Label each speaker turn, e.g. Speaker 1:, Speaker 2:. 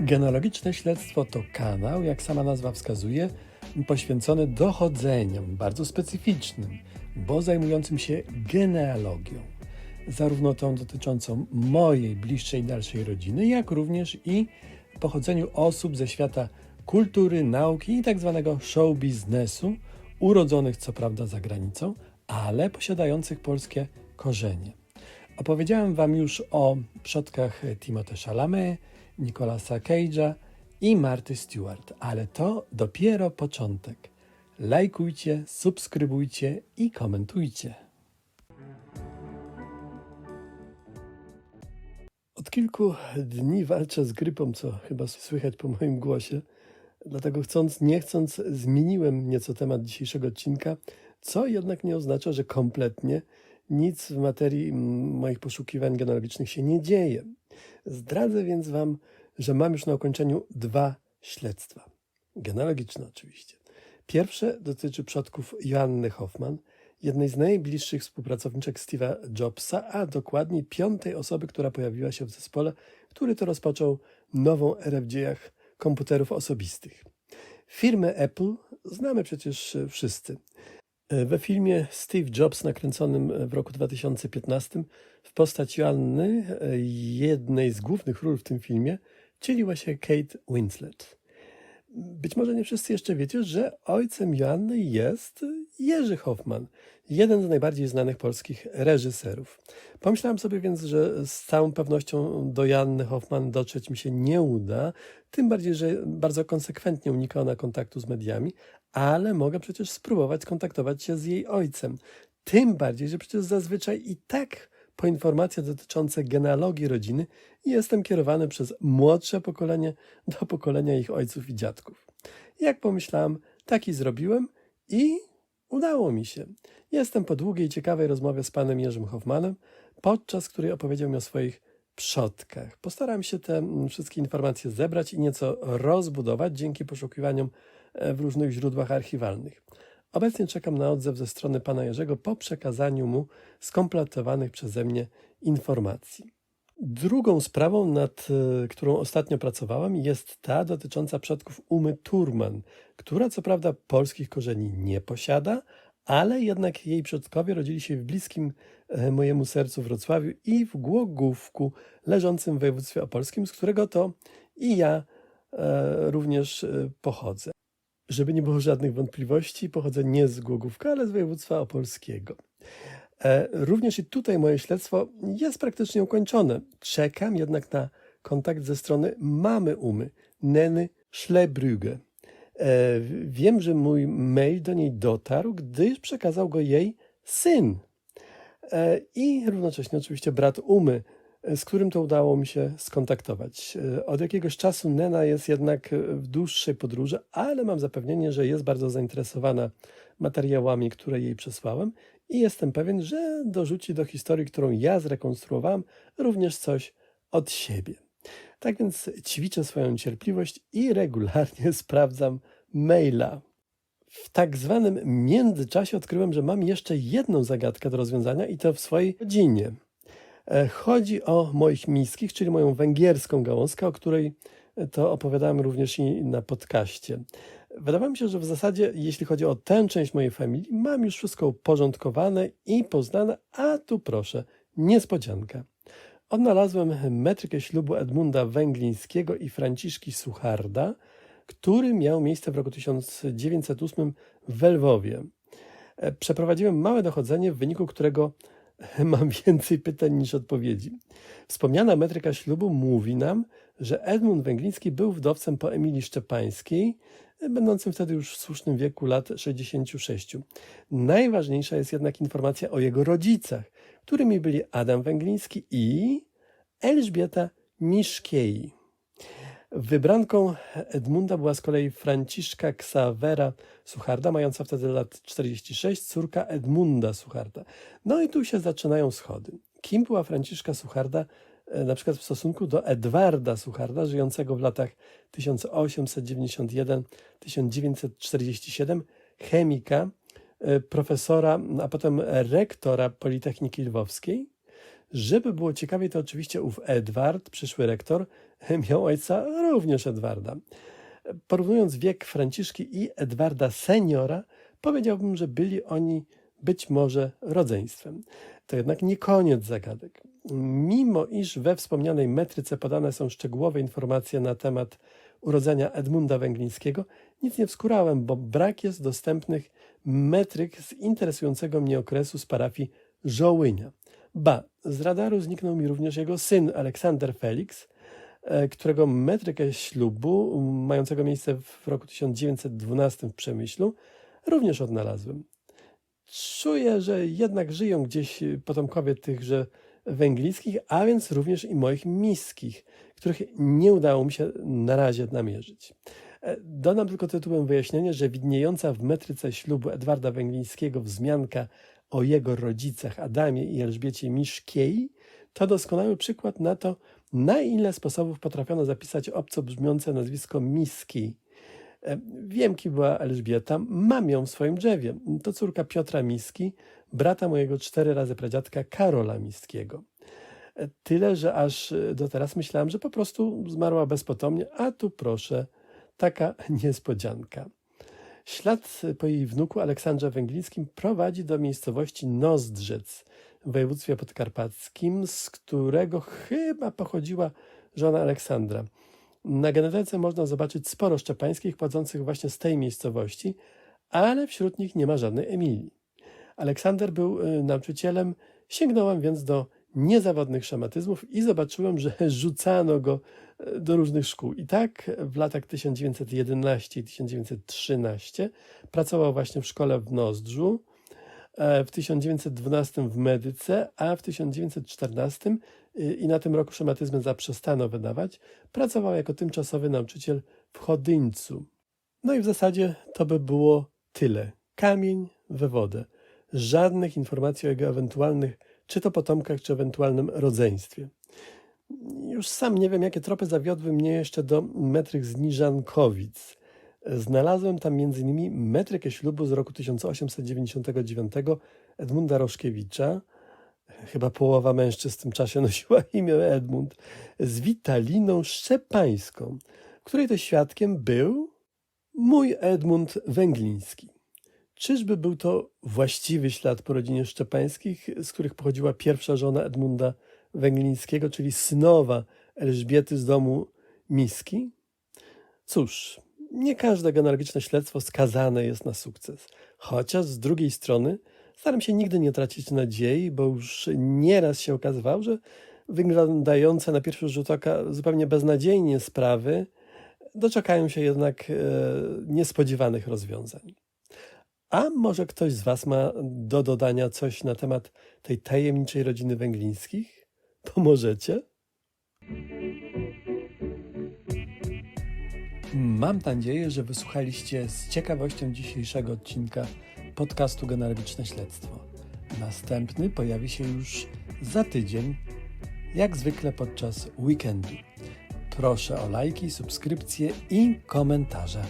Speaker 1: Genealogiczne Śledztwo to kanał, jak sama nazwa wskazuje, poświęcony dochodzeniom bardzo specyficznym, bo zajmującym się genealogią. Zarówno tą dotyczącą mojej bliższej dalszej rodziny, jak również i pochodzeniu osób ze świata kultury, nauki i tak zwanego show biznesu, urodzonych co prawda za granicą, ale posiadających polskie korzenie. Opowiedziałem Wam już o przodkach Timothée Chalamet, Nicolasa Cage'a i Marty Stewart, ale to dopiero początek. Lajkujcie, subskrybujcie i komentujcie. Od kilku dni walczę z grypą, co chyba słychać po moim głosie. Dlatego chcąc, nie chcąc, zmieniłem nieco temat dzisiejszego odcinka, co jednak nie oznacza, że kompletnie nic w materii moich poszukiwań genealogicznych się nie dzieje. Zdradzę więc Wam, że mam już na ukończeniu dwa śledztwa. Genealogiczne oczywiście. Pierwsze dotyczy przodków Joanny Hoffman, jednej z najbliższych współpracowniczek Steve'a Jobsa, a dokładniej piątej osoby, która pojawiła się w zespole, który to rozpoczął nową erę w dziejach komputerów osobistych. Firmę Apple znamy przecież wszyscy. We filmie Steve Jobs, nakręconym w roku 2015, w postać Joanny, jednej z głównych ról w tym filmie, wcieliła się Kate Winslet. Być może nie wszyscy jeszcze wiecie, że ojcem Joanny jest Jerzy Hoffman, jeden z najbardziej znanych polskich reżyserów. Pomyślałem sobie więc, że z całą pewnością do Joanny Hoffman dotrzeć mi się nie uda, tym bardziej, że bardzo konsekwentnie unika ona kontaktu z mediami, ale mogę przecież spróbować skontaktować się z jej ojcem. Tym bardziej, że przecież zazwyczaj i tak po informacje dotyczące genealogii rodziny jestem kierowany przez młodsze pokolenie do pokolenia ich ojców i dziadków. Jak pomyślałem, taki zrobiłem i udało mi się. Jestem po długiej, ciekawej rozmowie z panem Jerzym Hoffmanem, podczas której opowiedział mi o swoich przodkach. Postaram się te mm, wszystkie informacje zebrać i nieco rozbudować dzięki poszukiwaniom e, w różnych źródłach archiwalnych. Obecnie czekam na odzew ze strony pana Jerzego po przekazaniu mu skompletowanych przeze mnie informacji. Drugą sprawą, nad e, którą ostatnio pracowałem, jest ta dotycząca przodków Umy Turman, która co prawda polskich korzeni nie posiada, ale jednak jej przodkowie rodzili się w bliskim e, mojemu sercu Wrocławiu i w Głogówku, leżącym w województwie opolskim, z którego to i ja e, również pochodzę. Żeby nie było żadnych wątpliwości, pochodzę nie z Głogówka, ale z województwa opolskiego. E, również i tutaj moje śledztwo jest praktycznie ukończone. Czekam jednak na kontakt ze strony mamy Umy, Neny Schlebrüge. E, Wiem, że mój mail do niej dotarł, gdyż przekazał go jej syn. E, I równocześnie oczywiście brat Umy, z którym to udało mi się skontaktować. Od jakiegoś czasu Nena jest jednak w dłuższej podróży, ale mam zapewnienie, że jest bardzo zainteresowana materiałami, które jej przesłałem i jestem pewien, że dorzuci do historii, którą ja zrekonstruowałem, również coś od siebie. Tak więc ćwiczę swoją cierpliwość i regularnie sprawdzam maila. W tak zwanym międzyczasie odkryłem, że mam jeszcze jedną zagadkę do rozwiązania i to w swojej rodzinie. E, Chodzi o moich miskich, czyli moją węgierską gałązkę, o której to opowiadałem również i na podcaście. Wydawało mi się, że w zasadzie, jeśli chodzi o tę część mojej familii, mam już wszystko uporządkowane i poznane, a tu proszę, niespodzianka. Odnalazłem metrykę ślubu Edmunda Węglińskiego i Franciszki Sucharda, który miał miejsce w roku 1908 w Lwowie. E, Przeprowadziłem małe dochodzenie, w wyniku którego mam więcej pytań niż odpowiedzi. Wspomniana metryka ślubu mówi nam, że Edmund Węgliński był wdowcem po Emilii Szczepańskiej, będącym wtedy już w słusznym wieku lat 66. Najważniejsza jest jednak informacja o jego rodzicach, którymi byli Adam Węgliński i Elżbieta Miszkiej. Wybranką Edmunda była z kolei Franciszka Xavera Sucharda, mająca wtedy lat 46, córka Edmunda Sucharda. No i tu się zaczynają schody. Kim była Franciszka Sucharda na przykład w stosunku do Edwarda Sucharda, żyjącego w latach 1891-1947, chemika, e, profesora, a potem rektora Politechniki Lwowskiej? Żeby było ciekawiej, to oczywiście ów Edward, przyszły rektor, miał ojca również Edwarda. Porównując wiek Franciszki i Edwarda seniora, powiedziałbym, że byli oni być może rodzeństwem. To jednak nie koniec zagadek. Mimo iż we wspomnianej metryce podane są szczegółowe informacje na temat urodzenia Edmunda Węglińskiego, nic nie wskurałem, bo brak jest dostępnych metryk z interesującego mnie okresu z parafii Żołynia. Ba, z radaru zniknął mi również jego syn Aleksander Felix, e, którego metrykę ślubu, mającego miejsce w roku 1912 w Przemyślu, również odnalazłem. Czuję, że jednak żyją gdzieś potomkowie tychże węglickich, a więc również i moich miskich, których nie udało mi się na razie namierzyć. E, Dodam tylko tytułem wyjaśnienia, że widniejąca w metryce ślubu Edwarda Węglińskiego wzmianka o jego rodzicach Adamie i Elżbiecie Miszkiej to doskonały przykład na to, na ile sposobów potrafiono zapisać obco brzmiące nazwisko Miski. E, Wiem, kim była Elżbieta, mam ją w swoim drzewie. To córka Piotra Miski, brata mojego cztery razy pradziadka Karola Miskiego. E, Tyle, że aż e, do teraz myślałem, że po prostu zmarła bezpotomnie, a tu proszę, taka niespodzianka. Ślad po jej wnuku Aleksandrze Węglińskim prowadzi do miejscowości Nozdrzec w województwie podkarpackim, z którego chyba pochodziła żona Aleksandra. Na genetyce można zobaczyć sporo szczepańskich pochodzących właśnie z tej miejscowości, ale wśród nich nie ma żadnej Emilii. Aleksander był y, nauczycielem, sięgnąłem więc do niezawodnych szamatyzmów i zobaczyłem, że rzucano go y, do różnych szkół. I tak w latach 1911 i 1913 pracował właśnie w szkole w Nozdrzu, e, w 1912 w Medyce, a w 1914 y, i na tym roku szematyzmy zaprzestano wydawać, pracował jako tymczasowy nauczyciel w Chodyńcu. No i w zasadzie to by było tyle. Kamień we wodę. Żadnych informacji o jego ewentualnych, czy to potomkach, czy ewentualnym rodzeństwie. Już sam nie wiem, jakie tropy zawiodły mnie jeszcze do metryk z Niżankowic. Znalazłem tam m.in. metrykę ślubu z roku 1899 Edmunda Roszkiewicza, chyba połowa mężczyzn w tym czasie nosiła imię Edmund, z Witaliną Szczepańską, której to świadkiem był mój Edmund Węgliński. Czyżby był to właściwy ślad po rodzinie Szczepańskich, z których pochodziła pierwsza żona Edmunda Węglińskiego, czyli synowa Elżbiety z domu Miski? Cóż, nie każde genealogiczne śledztwo skazane jest na sukces. Chociaż z drugiej strony staram się nigdy nie tracić nadziei, bo już nieraz się okazywało, że wyglądające na pierwszy rzut oka zupełnie beznadziejnie sprawy doczekają się jednak e, niespodziewanych rozwiązań. A może ktoś z Was ma do dodania coś na temat tej tajemniczej rodziny węglińskich? Pomożecie? Mam nadzieję, że wysłuchaliście z ciekawością dzisiejszego odcinka podcastu Genealogiczne Śledztwo. Następny pojawi się już za tydzień, jak zwykle podczas weekendu. Proszę o lajki, subskrypcje i komentarze.